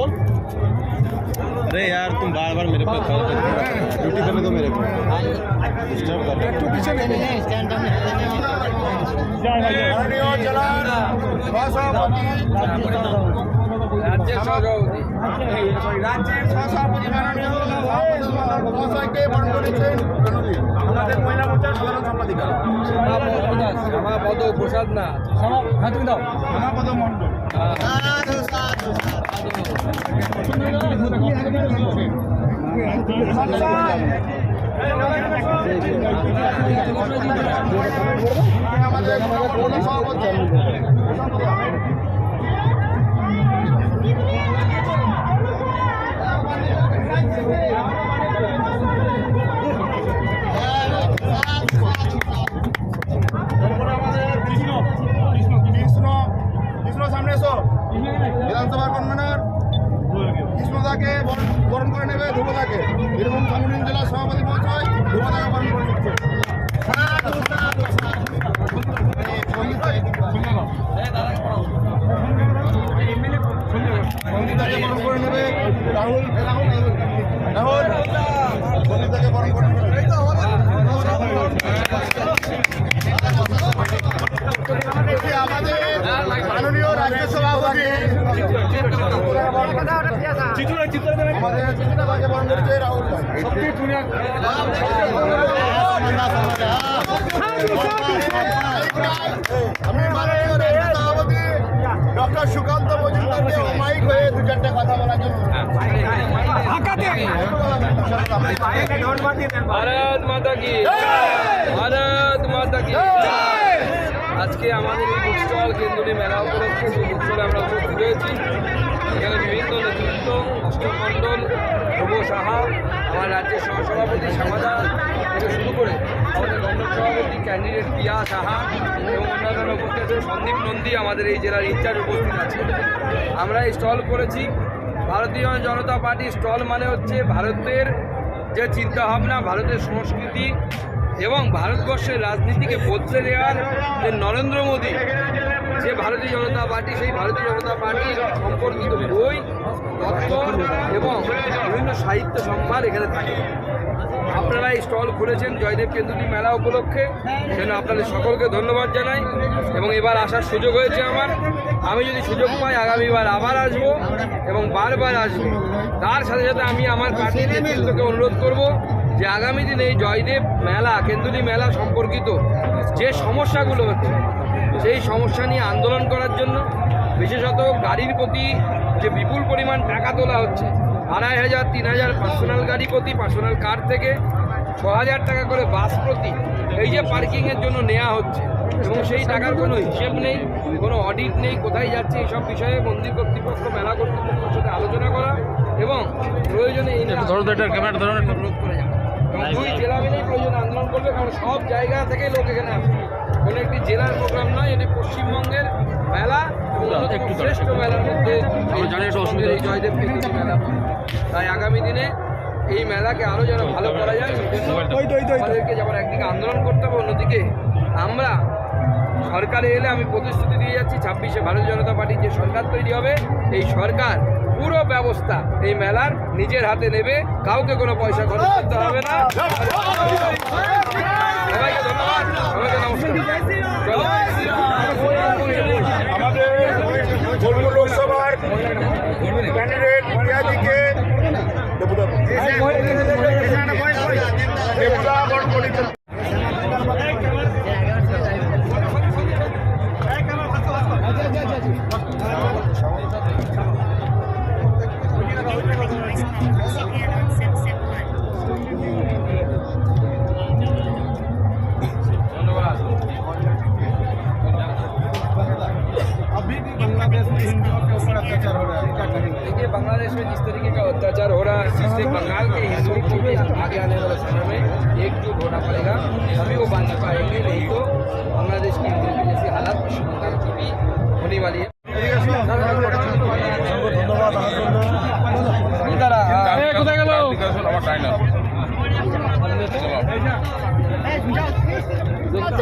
कौन? अरे यार तुम बार बार मेरे पास आओ तो। ड्यूटी करने दो मेरे को। डिस्टर्ब कर रहे हो पीछे नहीं है स्टैंड अप चला बस आप রাজ্যের সহসভাপতি মাননীয় সভাপতি মহাশয়কে বরণ করেছেন আমাদের মহিলা মোর্চার সাধারণ সম্পাদিকা শ্যামাপদ প্রসাদ না হ্যাঁ তুমি দাও শ্যামাপদ মণ্ডল আমাদের বিধানসভার কনভেনার, কৃষ্ণদাকে বরণ করে নেবে, ধ্রুবদাকে। বীরভূম সাংগঠনিক জেলার সভাপতি মহাশয় ধ্রুবদাকে বরণ করে নিচ্ছে। সঙ্গীতাকে বরণ করে নেবে, রাহুল। রাহুল। করে নেবে। আমাদের চিত্রটাকে বরণ করেছে রাহুল আমি মাননীয় রাজ্য সভাপতি ডক্টর সুকান্ত মজুমদারকে অমায়িক হয়ে দু চারটে কথা বলার জন্য ভারত মাতা কি ভারত মাতা কি আজকে আমাদের এই স্টল কেন্দ্রীয় মেলা উপলক্ষে বুক স্টলে আমরা উপস্থিত হয়েছি। এখানে বিভিন্ন নেতৃত্ব অষ্টম মণ্ডল ধ্রুব সাহা, আমার রাজ্যের সহসভাপতি শ্যামাদা থেকে শুরু করে আমাদের গণক সভাপতি ক্যান্ডিডেট পিয়া সাহা এবং অন্যান্য উপস্থিত সন্দীপ নন্দী আমাদের এই জেলার ইনচার্জ উপস্থিত আছে আমরা এই স্টল করেছি। ভারতীয় জনতা পার্টি স্টল মানে হচ্ছে ভারতের যে চিন্তাভাবনা, ভারতের সংস্কৃতি এবং ভারতবর্ষের রাজনীতিকে বদলে দেওয়ার যে নরেন্দ্র মোদী, যে ভারতীয় জনতা পার্টি, সেই ভারতীয় জনতা পার্টির সম্পর্কিত বই তথ্য এবং বিভিন্ন সাহিত্য সম্ভার এখানে থাকে। আপনারা এই স্টল খুলেছেন জয়দেব কেন্দ্রটি মেলা উপলক্ষে, সেজন্য আপনাদের সকলকে ধন্যবাদ জানাই এবং এবার আসার সুযোগ হয়েছে আমার। আমি যদি সুযোগ পাই, আগামীবার আবার আসব এবং বারবার আসব। তার সাথে সাথে আমি আমার পার্টির নেতৃত্বকে অনুরোধ করব যে আগামী দিনে এই জয়দেব মেলা কেন্দ্রী মেলা সম্পর্কিত যে সমস্যাগুলো হচ্ছে সেই সমস্যা নিয়ে আন্দোলন করার জন্য বিশেষত গাড়ির প্রতি যে বিপুল পরিমাণ টাকা তোলা হচ্ছে আড়াই হাজার তিন হাজার পার্সোনাল গাড়ি প্রতি পার্সোনাল কার থেকে ছ হাজার টাকা করে বাস প্রতি এই যে পার্কিংয়ের জন্য নেওয়া হচ্ছে এবং সেই টাকার কোনো হিসেব নেই কোনো অডিট নেই কোথায় যাচ্ছে এইসব বিষয়ে মন্দির কর্তৃপক্ষ মেলা কর্তৃপক্ষের সাথে আলোচনা করা এবং প্রয়োজনে এই ধরনের অনুরোধ করে যাওয়া। দুই জেলা মিলেই প্রয়োজনে আন্দোলন করবে কারণ সব জায়গা থেকে লোক এখানে আসবে। কোনো একটি জেলার প্রোগ্রাম নয় এটি পশ্চিমবঙ্গের মেলা অন্যতম শ্রেষ্ঠ মেলার মধ্যে জয়দেব মেলা তাই আগামী দিনে এই মেলাকে আরও যেন ভালো করা যায় আমাদেরকে যেমন একদিকে আন্দোলন করতে হবে অন্যদিকে আমরা সরকারে এলে আমি প্রতিশ্রুতি দিয়ে যাচ্ছি ছাব্বিশে ভারতীয় জনতা পার্টির যে সরকার তৈরি হবে এই সরকার পুরো ব্যবস্থা। এই মেলার নিজের হাতে নেবে, কাউকে কোনো পয়সা খরচ করতে হবে না। ধন্যবাদ নমস্কার। बांग्लादेश में हिंदुओं के ऊपर अत्याचार हो रहा है क्या करेंगे देखिए बांग्लादेश में जिस तरीके का अत्याचार हो रहा है जिससे बंगाल के हिंदुओं को भी आगे आने वाले समय में एकजुट होना पड़ेगा तभी वो बाँध पाएँगे नहीं तो बांग्लादेश की हिंदुओं की जैसी हालत बंगाल की भी होने वाली है কত